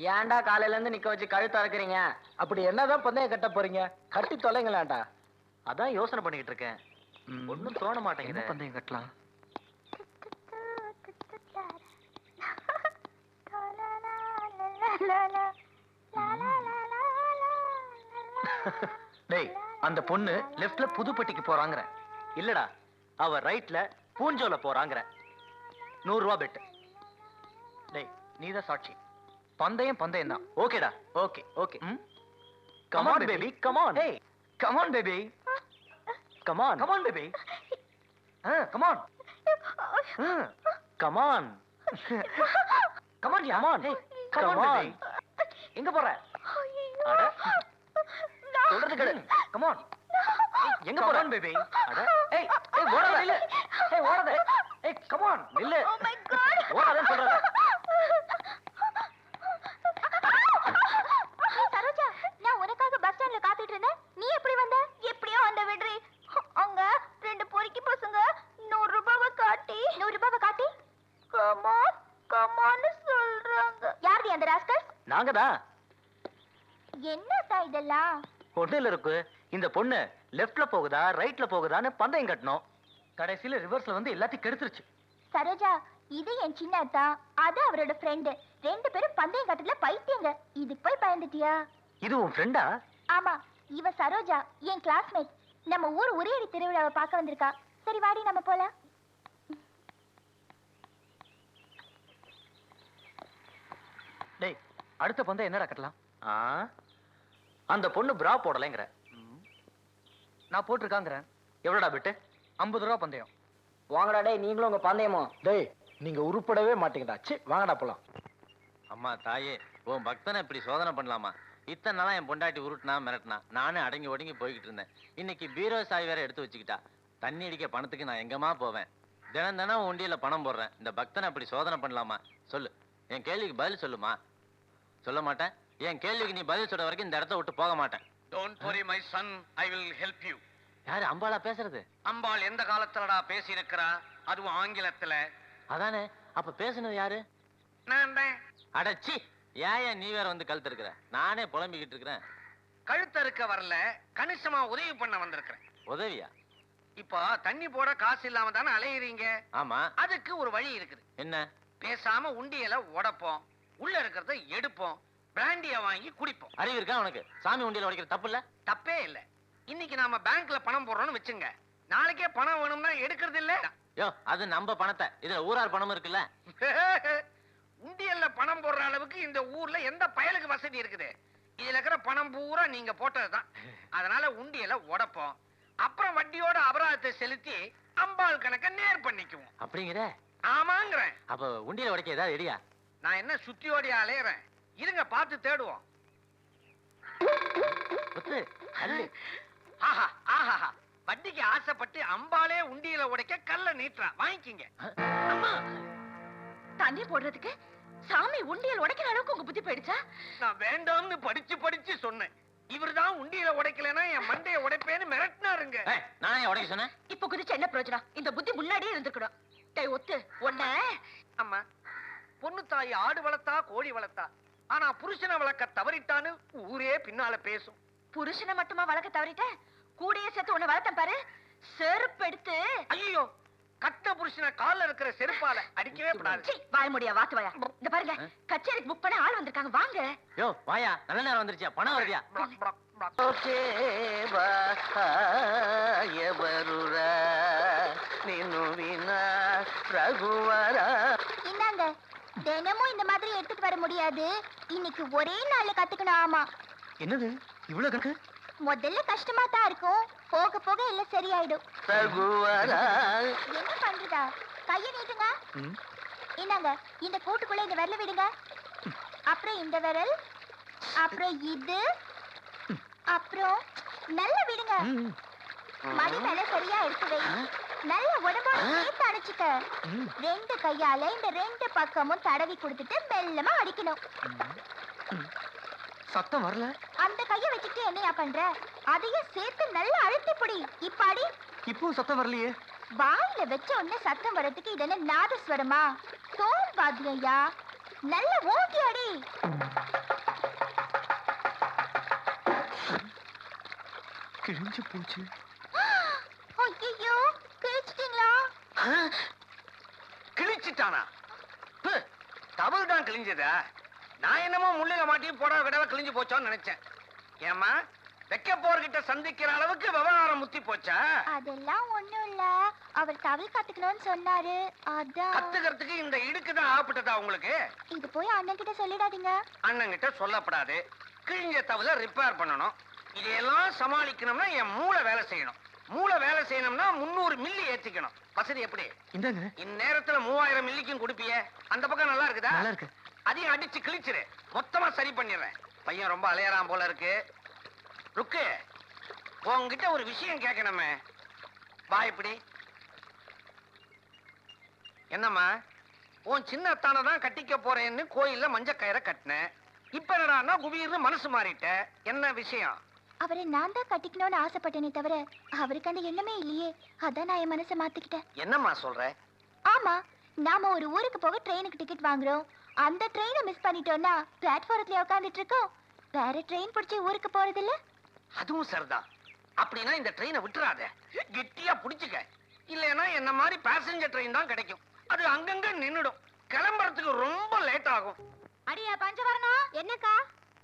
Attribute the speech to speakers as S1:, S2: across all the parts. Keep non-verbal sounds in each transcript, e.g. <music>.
S1: ஏன்டா காலையில இருந்து நிக்க வச்சு கழுத்து அறுக்குறீங்க?
S2: அப்படி என்னதான் பந்தயம் கட்ட போறீங்க? கட்டி தொலைங்களாண்டா.
S3: அதான் யோசனை பண்ணிக்கிட்டு இருக்கேன். ஒண்ணும் தோண மாட்டேங்குது.
S2: பந்தயம் கட்டலாம்? <laughs>
S3: டேய் அந்த பொண்ணு லெஃப்ட்ல புதுப்பட்டிக்கு போறாங்கற. இல்லடா அவ ரைட்ல பூஞ்சோல போறாங்கற. நூறு ரூபா பெட் டேய் நீதான் சாட்சி. பந்தயம் பந்தயம் தான். ஓகேடா. Okay okay. Come on baby come on ஏய் come on baby come on come on baby come on come on come on come on come on எங்க போற? அட. சொல்றது கேளு. கம் ஆன் எங்க போற? பேபி அட. ஏய் ஏய் ஓடாத. இல்ல ஏய் ஓடாத. ஏய் கம் ஆன் நில்லு.
S4: Oh my God.
S3: ஓடாதன்னு சொல்றல
S4: சரோஜா நான் உனக்காக பஸ் ஸ்டாண்ட்ல காத்துட்டு இருந்தேன் நீ எப்படி வந்த எப்படியோ வந்த விடுறி அங்க ரெண்டு பொறுக்கி பசங்க நூறு ரூபாவை காட்டி நூறு ரூபாவை காட்டி கமான் கமான்னு சொல்றாங்க யாருடி அந்த
S3: தான்
S4: என்னடா இதெல்லாம்?
S3: ஒண்ணுல இருக்கு. இந்த பொண்ணு லெஃப்ட்ல போகுதா ரைட்ல போகுதான்னு பந்தயம் கட்டணும் கடைசியில ரிவர்ஸ்ல வந்து எல்லாத்தையும் கெடுத்துருச்சு.
S4: சரோஜா இது என் சின்ன அத்தா. அது அவரோட ஃப்ரெண்டு ரெண்டு பேரும் பந்தயம் கட்டல பைத்தியங்க. இதுக்கு போய் பயந்துட்டியா?
S3: இது உன் ஃப்ரெண்டா
S4: ஆமா இவ சரோஜா என் கிளாஸ்மேட் நம்ம ஊர் உரியடி திருவிழாவை பார்க்க வந்திருக்கா. சரி வாடி நம்ம போலாம்
S3: டேய் அடுத்த பந்தயம் என்னடா கட்டலாம்? ஆ அந்த பொண்ணு பிரா போடலைங்கிற. நான் போட்டிருக்காங்கிறேன். எவ்வளோடா பிட்டு? ஐம்பது ரூபா பந்தயம்.
S1: வாங்கடா டேய் நீங்களும் உங்க பந்தயமோ
S2: டேய் நீங்க உருப்படவே மாட்டீங்கடா. சி வாங்கடா போலாம்.
S5: அம்மா தாயே உன் பக்தனை இப்படி சோதனை பண்ணலாமா? இத்தனை நாளா என் பொண்டாட்டி உருட்டுனா மிரட்டினா நானே அடங்கி ஒடுங்கி போய்கிட்டு இருந்தேன். இன்னைக்கு பீரோ சாய் வேற எடுத்து வச்சுக்கிட்டா. தண்ணி அடிக்க பணத்துக்கு நான் எங்கம்மா போவேன்? தினம் தினம் உண்டியல பணம் போடுறேன். இந்த பக்தனை இப்படி சோதனை பண்ணலாமா? சொல்லு. என் கேள்விக்கு பதில் சொல்லுமா? சொல்ல மாட்டேன். என் கேள்விக்கு நீ பதில் சொல்ற வரைக்கும் இந்த இடத்த விட்டு போக மாட்டேன்.
S6: Don't worry my son I will help you
S5: யாரு அம்பாளா பேசுறது?
S6: அம்பாள் எந்த காலத்துலடா பேசியிருக்கிறா? அதுவும் ஆங்கிலத்துல.
S5: அதானே அப்ப பேசுனது யாரு?
S6: நான் தான்.
S5: அடச்சி ஏன் ஏன் நீ வேற வந்து கழுத்து இருக்கிற நானே புலம்பிக்கிட்டு இருக்கிறேன்.
S6: கழுத்தறுக்க வரல கணிசமா உதவி பண்ண வந்திருக்கிறேன்.
S5: உதவியா?
S6: இப்போ தண்ணி போட காசு இல்லாம தானே அலையுறீங்க?
S5: ஆமா.
S6: அதுக்கு ஒரு வழி இருக்குது.
S5: என்ன?
S6: பேசாம உண்டியல உடைப்போம். உள்ள இருக்கிறத எடுப்போம். பிராண்டிய வாங்கி குடிப்போம்.
S5: அறிவு இருக்கா உனக்கு? சாமி உண்டியல உடைக்கிற தப்பு இல்ல?
S6: தப்பே இல்ல. இன்னைக்கு நாம பேங்க்ல பணம் போடுறோம்னு வச்சுங்க. நாளைக்கே பணம் வேணும்னா எடுக்கிறது இல்ல.
S5: யோ அது நம்ம பணத்தை. இதுல ஊரார் பணம் இருக்குல்ல? <laughs>
S6: உண்டியல்ல பணம் போடுற அளவுக்கு இந்த ஊர்ல எந்த பயலுக்கு வசதி இருக்குது? இதுல இருக்கிற பணம் பூரா நீங்க போட்டதுதான். அதனால உண்டியல உடைப்போம். அப்புறம் வட்டியோட அபராதத்தை செலுத்தி அம்பாள் கணக்க நேர் பண்ணிக்குவோம்.
S5: அப்படிங்கிற?
S6: ஆமாங்கிறேன்.
S5: அப்ப உண்டியல உடைக்க ஏதாவது ரெடியா
S6: நான் என்ன சுத்தியோடைய அலையறேன்? இருங்க பார்த்து தேடுவோம். ஆஹா ஆஹா வட்டிக்கு ஆசைப்பட்டு அம்பாளே உண்டியல உடைக்க கல்ல நீட்டுறா வாங்கிக்கிங்க. அம்மா
S4: தண்ணி போடுறதுக்கு சாமி உண்டியல் உடைக்கிற அளவுக்கு உங்க புத்தி போயிடுச்சா?
S6: நான் வேண்டாம்னு படிச்சு படிச்சு சொன்னேன். இவர்தான் உண்டியல உடைக்கலைன்னா என் மண்டைய உடைப்பேன்னு மிரட்டினாருங்க.
S5: நானே உடைக்க சொன்னேன்?
S4: இப்ப குதிச்சு என்ன பிரயோஜனம்? இந்த புத்தி முன்னாடியே இருந்திருக்கணும். டேய் ஒத்து உன்ன
S6: அம்மா பொண்ணு தாய் ஆடு வளர்த்தா கோழி வளர்த்தா ஆனா புருஷனை வளர்க்க தவறிட்டான்னு ஊரே பின்னால பேசும்
S4: புருஷனை மட்டுமா வளர்க்க தவறிட்ட கூடையே சேர்த்து உன்னை வளர்த்தேன் பாரு செருப்பு எடுத்து
S6: ஐயோ கட்ட புருஷனை கால்ல இருக்கிற செருப்பால அடிக்கவே கூடாது
S4: சீ, வாய் முடியா வாத்து வாயா இந்த பாருங்க கச்சேரிக்கு புக் பண்ண ஆள் வந்திருக்காங்க வாங்க
S5: யோ வாயா நல்ல நேரம் வந்துருச்சியா பணம் வருதியா
S6: ப்ளாக், ப்ளாக், ப்ளாக்.
S3: ఎవరురా నిన్ను వినా రఘువరా
S4: இந்தாங்க தினமும் இந்த மாதிரி எடுத்துட்டு வர முடியாது. இன்னைக்கு ஒரே நாள்ல கத்துக்கணும் ஆமா.
S3: என்னது? இவ்வளவு கணக்கு?
S4: முதல்ல கஷ்டமா தான் இருக்கும். போக போக எல்லாம் சரியாயிடும். என்ன பண்றதா? கைய நீட்டுங்க. இந்தாங்க இந்த கூட்டுக்குள்ள இந்த விரல விடுங்க. அப்புறம் இந்த விரல் அப்புறம் இது அப்புறம் நல்லா விடுங்க. மடி மேல சரியா எடுத்து வை. நல்ல உடம்போட சேர்த்து அடைச்சுக்க ரெண்டு கையால இந்த ரெண்டு பக்கமும் தடவி கொடுத்துட்டு மெல்லமா அடிக்கணும்.
S3: சத்தம் வரல.
S4: அந்த கைய வச்சுட்டு என்னையா பண்ற? அதையும் சேர்த்து நல்லா அழுத்தி பிடி. இப்ப அடி
S3: இப்பவும் சத்தம் வரலையே.
S4: வாயில வச்ச உடனே சத்தம் வரதுக்கு இது என்ன நாதஸ்வரமா? தோல் வாத்தியா நல்ல ஓட்டி அடி
S3: கிழிஞ்சு போச்சு.
S6: கிழிச்சிட்டானா? டபுள் தான் கிழிஞ்சதா? நான் என்னமோ முள்ளில மாட்டி புடவை கிடவை கிழிஞ்சு போச்சோன்னு நினைச்சேன். ஏம்மா வைக்க போர்கிட்ட சந்திக்கிற அளவுக்கு விவகாரம் முத்தி போச்சா?
S4: அதெல்லாம் ஒண்ணும் இல்ல. அவர் தவில் கத்துக்கணும்னு சொன்னாரு. அதான்.
S6: கத்துக்கிறதுக்கு இந்த இடுக்கு தான் ஆகப்பட்டதா உங்களுக்கு?
S4: இது போய் அண்ணன் கிட்ட சொல்லிடாதீங்க.
S6: அண்ணன் கிட்ட சொல்லப்படாது. கிழிஞ்ச தவிர ரிப்பேர் பண்ணணும். இதையெல்லாம் சமாளிக்கணும்னா என் மூளை வேலை செய்யணும். மூளை வேலை செய்யணும்னா முந்நூறு மில்லி ஏத்திக்கணும். வசதி எப்படி?
S3: இந்தாங்க.
S6: இந்நேரத்துல மூவாயிரம் மில்லிக்கும் கொடுப்பியே. அந்த பக்கம் நல்லா இருக்குதா?
S3: நல்லா இருக்கு
S6: அதையும் அடிச்சு கிழிச்சிரு. மொத்தமா சரி பண்ணிடுறேன். பையன் ரொம்ப அலையறான் போல இருக்கு. ருக்கு உன்கிட்ட ஒரு விஷயம் கேட்கணுமே. வா இப்படி. என்னம்மா உன் சின்ன அத்தானை தான் கட்டிக்க போறேன்னு கோயில்ல மஞ்ச கயிறை கட்டினேன் இப்ப என்னடான்னா குபீர்னு மனசு மாறிட்ட. என்ன விஷயம்?
S4: அவரை நான் தான் கட்டிக்கணும்னு ஆசைப்பட்டேனே தவிர அவருக்கு அந்த எண்ணமே இல்லையே. அதான் நான் என் மனசை மாத்திக்கிட்டேன்.
S6: என்னம்மா சொல்ற?
S4: ஆமா நாம ஒரு ஊருக்கு போக ட்ரெயினுக்கு டிக்கெட் வாங்குறோம். அந்த ட்ரெயினை மிஸ் பண்ணிட்டோம்னா பிளாட்ஃபாரத்துல உட்காந்துட்டு இருக்கோம் வேற ட்ரெயின் பிடிச்சி ஊருக்கு போறது இல்ல
S6: அதுவும் சரிதான் அப்படின்னா இந்த ட்ரெயினை விட்டுறாத. கெட்டியா புடிச்சுக்க. இல்லைன்னா என்ன மாதிரி பேசஞ்சர் ட்ரெயின் தான் கிடைக்கும். அது அங்கங்க நின்னுடும். கிளம்புறதுக்கு ரொம்ப லேட் ஆகும்.
S7: அடியா பஞ்சவரணம். என்னக்கா?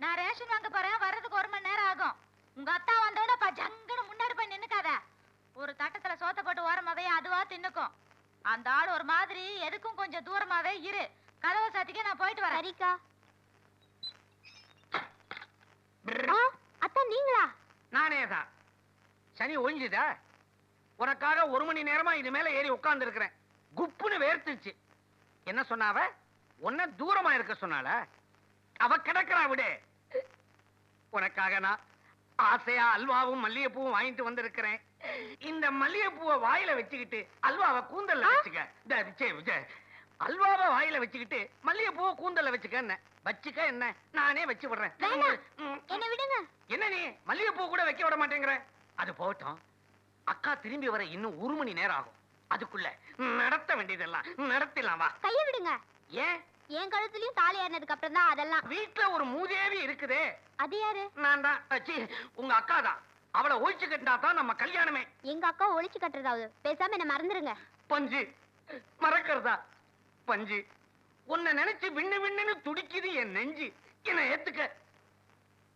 S7: நான் ரேஷன் வாங்க போறேன் வர்றதுக்கு ஒரு மணி நேரம் ஆகும் உங்க அத்தா வந்தோட ஜங்கன்னு முன்னாடி போய் நின்னுக்காத ஒரு தட்டத்துல சோத்த போட்டு ஓரமாவே அதுவா தின்னுக்கும் அந்த ஆள் ஒரு மாதிரி எதுக்கும் தூரமாவே இரு. கதவை சாத்திக்க நான் போயிட்டு வரேன்.
S4: சரிக்கா. அத்தா நீங்களா?
S6: நானே தான் சனி ஒழிஞ்சுதா உனக்காக ஒரு மணி நேரமா இது மேல ஏறி உட்கார்ந்து இருக்கிறேன் குப்புன்னு வேர்த்துச்சு. என்ன சொன்னாவ? உன்ன தூரமா இருக்க சொன்னால? அவ கிடக்குறா விடு. உனக்காக நான் ஆசையா அல்வாவும் மல்லிகைப்பூவும் வாங்கிட்டு வந்திருக்கிறேன். இந்த மல்லிகைப்பூவை வாயில வச்சுக்கிட்டு அல்வாவை கூந்தல்ல வச்சுக்க. விஜய். அல்வாவை வாயில வச்சுக்கிட்டு மல்லிகைப்பூவை கூந்தல்ல வச்சுக்க என்ன? வச்சுக்க என்ன? நானே வச்சு விடுறேன்.
S4: என்ன விடுங்க.
S6: என்ன நீ? மல்லிகைப்பூ கூட வைக்க விட மாட்டேங்கிற. அது போகட்டும். அக்கா திரும்பி வர இன்னும் ஒரு மணி நேரம் ஆகும். அதுக்குள்ள நடத்த வேண்டியதெல்லாம் நடத்திடலாம் வா.
S4: கைய விடுங்க.
S6: ஏன்?
S4: என் கழுத்துலயும் தாலி ஏறினதுக்கு அப்புறம் தான் அதெல்லாம்.
S6: வீட்டுல ஒரு மூதேவி இருக்குதே.
S4: அது யாரு?
S6: நான் தான். உங்க அக்கா தான். அவளை ஒழிச்சு கட்டினா தான் நம்ம கல்யாணமே.
S4: எங்க அக்கா ஒளிச்சு கட்டுறதாவது? பேசாம என்ன மறந்துருங்க.
S6: பஞ்சு. மறக்கிறதா? பஞ்சு. உன்னை நினைச்சு விண்ணு விண்ணுன்னு துடிக்குது என் நெஞ்சு. என்ன ஏத்துக்க.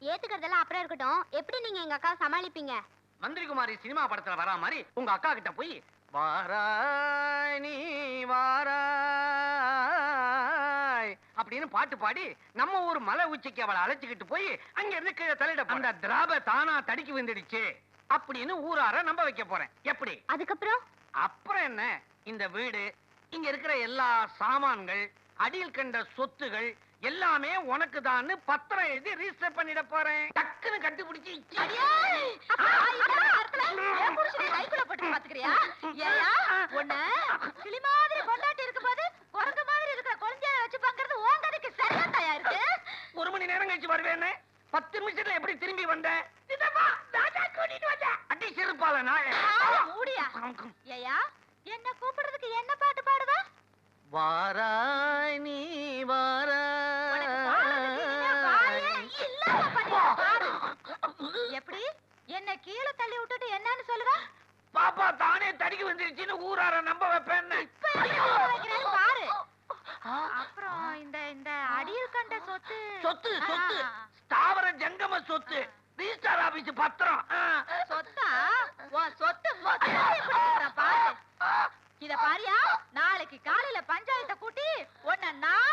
S4: ஏத்துக்கிறதெல்லாம் அப்புறம் இருக்கட்டும். எப்படி நீங்க எங்க அக்கா சமாளிப்பீங்க?
S6: மந்திரி குமாரி சினிமா படத்துல வரா மாதிரி உங்க அக்கா கிட்ட போய் வாராய் நீ வாராய் அப்படின்னு பாட்டு பாடி நம்ம ஊர் மலை உச்சிக்கு அவளை அழைச்சுக்கிட்டு போய் அங்க இருந்து கீழே தலையிட அந்த திராப தானா தடிக்கு விழுந்துடுச்சு அப்படின்னு ஊரார நம்ப வைக்க போறேன். எப்படி?
S4: அதுக்கப்புறம்?
S6: அப்புறம் என்ன? இந்த வீடு இங்க இருக்கிற எல்லா சாமான்கள் அடியில் கண்ட சொத்துகள் எல்லாமே உனக்கு தான் பத்திரம் எழுதி ரிஜிஸ்டர் பண்ணிட போறேன். டக்குன்னு கண்டுபிடிச்சு
S7: கைக்குள்ள போட்டு பாத்துக்கிறியா ஏயா உன்ன கிளி மாதிரி பொண்டாட்டி இருக்கும்போது குரங்கு மாதிரி இருக்கிற குழந்தைய வச்சு பாக்குறது உன் கதைக்கு சரியா
S6: ஒரு மணி நேரம் கழிச்சு வருவேன்னு. பத்து நிமிஷத்துல எப்படி திரும்பி வந்த இதம்மா, நான் தான் கூட்டிட்டு வந்தேன். அடி செருப்பால நாய.
S7: ஆளை மூடியா ஏயா என்ன கூப்பிடுறதுக்கு என்ன பாட்டு பாடுவ
S3: வாராய் நீ வாராய்.
S7: எப்படி? என்ன கீழே தள்ளி விட்டுட்டு என்னன்னு சொல்லுவ?
S6: பாப்பா தானே தடிக்கு வந்துருச்சுன்னு ஊரார நம்ப வைப்பேன்னு.
S7: பாரு. அப்புறம் இந்த இந்த அடியில் கண்ட சொத்து.
S6: சொத்து சொத்து.
S7: ஆ.
S6: ஸ்தாவர ஜங்கம சொத்து. ரிஜிஸ்டர் ஆபீஸ் பத்திரம் ஆ.
S7: சொத்தா உன் சொத்து மொத்தம் எப்படி இருக்கிறான் பாரு இத பாரியா நாளைக்கு காலையில பஞ்சாயத்தை கூட்டி உன்னை நான்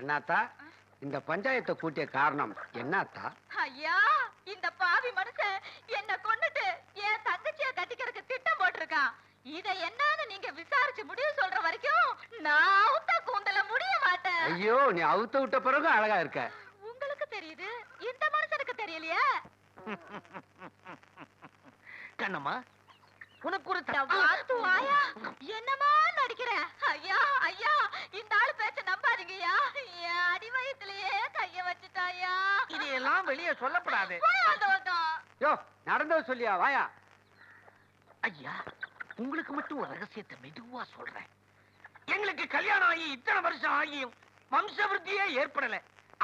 S8: கண்ணாத்தா இந்த பஞ்சாயத்தை கூட்டிய காரணம் என்னத்தா?
S7: ஐயா இந்த பாவி மனுஷன் என்ன கொன்னுட்டு என் தங்கச்சிய கட்டிக்கிறதுக்கு திட்டம் போட்டிருக்கான். இத என்னன்னு நீங்க விசாரிச்சு முடிவு சொல்ற வரைக்கும் நான் அவுத்த கூந்தல முடிய மாட்டேன்.
S8: ஐயோ நீ அவுத்த விட்ட பிறகு அழகா இருக்க.
S7: உங்களுக்கு தெரியுது? இந்த மனுஷனுக்கு தெரியலையே?
S6: கண்ணம்மா உனக்கு ஒரு
S7: என்னமா நடிக்கிற? ஐயா ஐயா இந்த ஆளு நம்பாதீங்கய்யா என் அடி வயித்துலயே கைய வச்சுட்டாயா?
S6: இதையெல்லாம் வெளியே சொல்லப்படாது.
S8: யோ நடந்தது சொல்லியா வாயா.
S6: ஐயா உங்களுக்கு மட்டும் ஒரு ரகசியத்தை மெதுவா சொல்றேன். எங்களுக்கு கல்யாணம் ஆகி இத்தனை வருஷம் ஆகியும் வம்சவிருத்தியே ஏற்படல.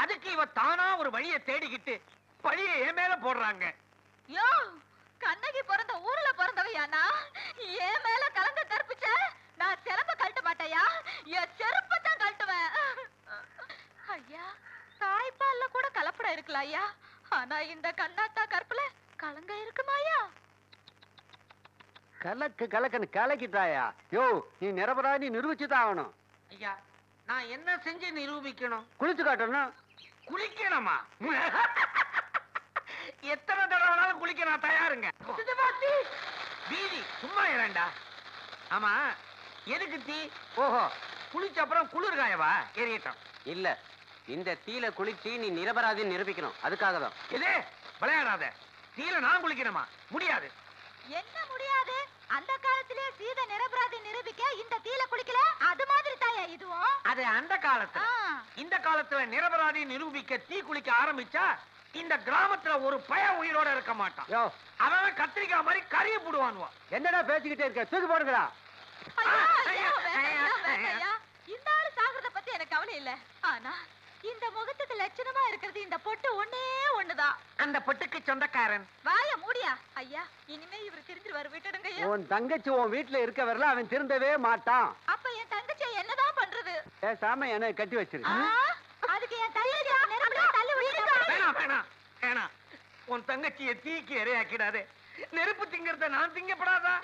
S6: அதுக்கு இவ தானா ஒரு வழியை தேடிக்கிட்டு பழிய என் மேல போடுறாங்க.
S7: யோ கண்ணகி பிறந்த ஊர்ல பிறந்தவையானா என் மேல கலங்க கற்பிச்ச நான் சிலம்ப கழட்ட மாட்டேயா என் செருப்பை தான் கழட்டுவேன் ஐயா தாய்ப்பால்ல கூட ஐயா ஆனா இந்த கண்ணாத்தா கற்புல கலங்க இருக்குமாயா
S8: கலக்கு கலக்குன்னு கலக்கிட்டாயா? யோ நீ நிரபராதி நிரூபிச்சுதான் ஆகணும்.
S6: ஐயா நான் என்ன செஞ்சு நிரூபிக்கணும்?
S8: குளிச்சு காட்டணும்.
S6: குளிக்கணுமா? <laughs> எத்தனை தடவை வேணாலும் குளிக்க நான் தயாருங்க. வீதி சும்மா இரண்டா ஆமா எதுக்கு தீ? ஓஹோ. குளிச்ச அப்புறம் குளிர் காயவா? எரியட்டும்.
S8: இல்ல இந்த தீல குளிச்சு நீ நிரபராதி நிரூபிக்கணும். அதுக்காக தான்
S6: இது விளையாடாத. தீல நான் குளிக்கணுமா? முடியாது.
S7: என்ன முடியாது? அந்த காலத்திலே சீதை நிரபராதி நிரூபிக்க இந்த தீல குளிக்கல? அது மாதிரி தாயா இதுவும்.
S6: அது அந்த காலத்துல. இந்த காலத்துல நிரபராதி நிரூபிக்க தீ குளிக்க ஆரம்பிச்சா இந்த கிராமத்துல ஒரு பய உயிரோட இருக்க மாட்டான். அவன் கத்திரிக்காய் மாதிரி கறிய போடுவானுவான்
S8: என்னடா பேசிக்கிட்டே இருக்க? தூக்கி.
S7: ஐயா. இந்த ஆளு சாகுறத பத்தி எனக்கு கவலை இல்ல. ஆனா இந்த முகத்துக்கு லட்சணமா இருக்கிறது இந்த பொட்டு ஒண்ணே ஒண்ணுதான்.
S6: அந்த பொட்டுக்கு சொந்தக்காரன்.
S7: வாய மூடியா? ஐயா இனிமே இவர் திருந்திருவாரு விட்டுடுங்க
S8: உன் தங்கச்சி உன் வீட்டுல இருக்க வரல அவன் திருந்தவே மாட்டான்.
S7: அப்ப என் தங்கச்சி என்னதான் பண்றது?
S8: பேசாம என்னை கட்டி வச்சிரு.
S7: அதுக்கு என் தங்கச்சி நெருப்புல தள்ளி
S6: உன் தங்கச்சியை தீக்கு இரையாக்கிடாதே நெருப்பு திங்கிறத நான் திங்கப்படாதா?